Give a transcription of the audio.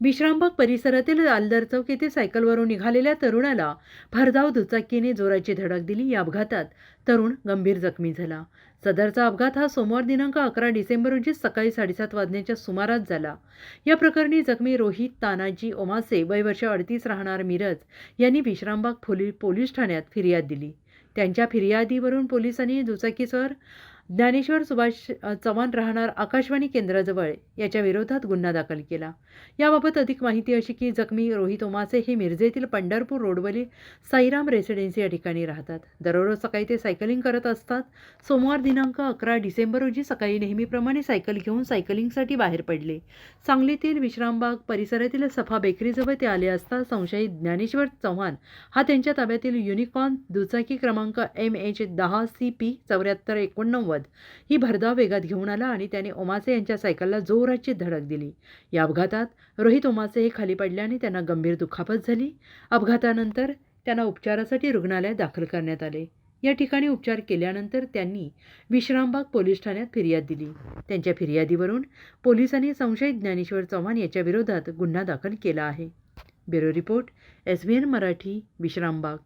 विश्रामबाग परिसरातील आलदर चौक येथे सायकलवरून निघालेल्या तरुणाला भरधाव दुचाकीने जोराची धडक दिली. या अपघातात तरुण गंभीर जखमी झाला. सदरचा अपघात हा सोमवार दिनांक अकरा डिसेंबर रोजी सकाळी साडेसात वाजण्याच्या सुमारास झाला. या प्रकरणी जखमी रोहित तानाजी ओमासे वय वर्ष अडतीस राहणार मिरज यांनी विश्रामबाग फोली पोलीस ठाण्यात फिर्याद दिली. त्यांच्या फिर्यादीवरून पोलिसांनी दुचाकीसवर ज्ञानेश्वर सुभाष चव्हाण राहणार आकाशवाणी केंद्राजवळ याच्या विरोधात गुन्हा दाखल केला. याबाबत अधिक माहिती अशी की जखमी रोहित ओमासे हे मिरजेतील पंढरपूर रोडवरील साईराम रेसिडेन्सी या ठिकाणी राहतात. दररोज सकाळी ते सायकलिंग करत असतात. सोमवार दिनांक अकरा डिसेंबर रोजी सकाळी नेहमीप्रमाणे सायकल घेऊन सायकलिंगसाठी बाहेर पडले. सांगलीतील विश्रामबाग परिसरातील सफा बेकरीजवळ ते आले असता संशयित ज्ञानेश्वर चव्हाण हा त्यांच्या ताब्यातील युनिकॉर्न दुचाकी क्रमांक एम एच दहा सी पी चौऱ्याहत्तर एकोणनव्वद ही भरधाव वेगात घेऊन आला आणि त्याने ओमासे यांच्या सायकलला जोराची धडक दिली. या अपघातात रोहित ओमासे हे खाली पडल्याने त्यांना गंभीर दुखापत झाली. अपघातानंतर त्यांना उपचारासाठी रुग्णालयात दाखल करण्यात आले. या ठिकाणी उपचार केल्यानंतर त्यांनी विश्रामबाग पोलीस ठाण्यात फिर्याद दिली. त्यांच्या फिर्यादीवरून पोलिसांनी संशयित ज्ञानेश्वर चव्हाण याच्या विरोधात गुन्हा दाखल केला आहे. Bureau report S B N Marathi Vishrambag.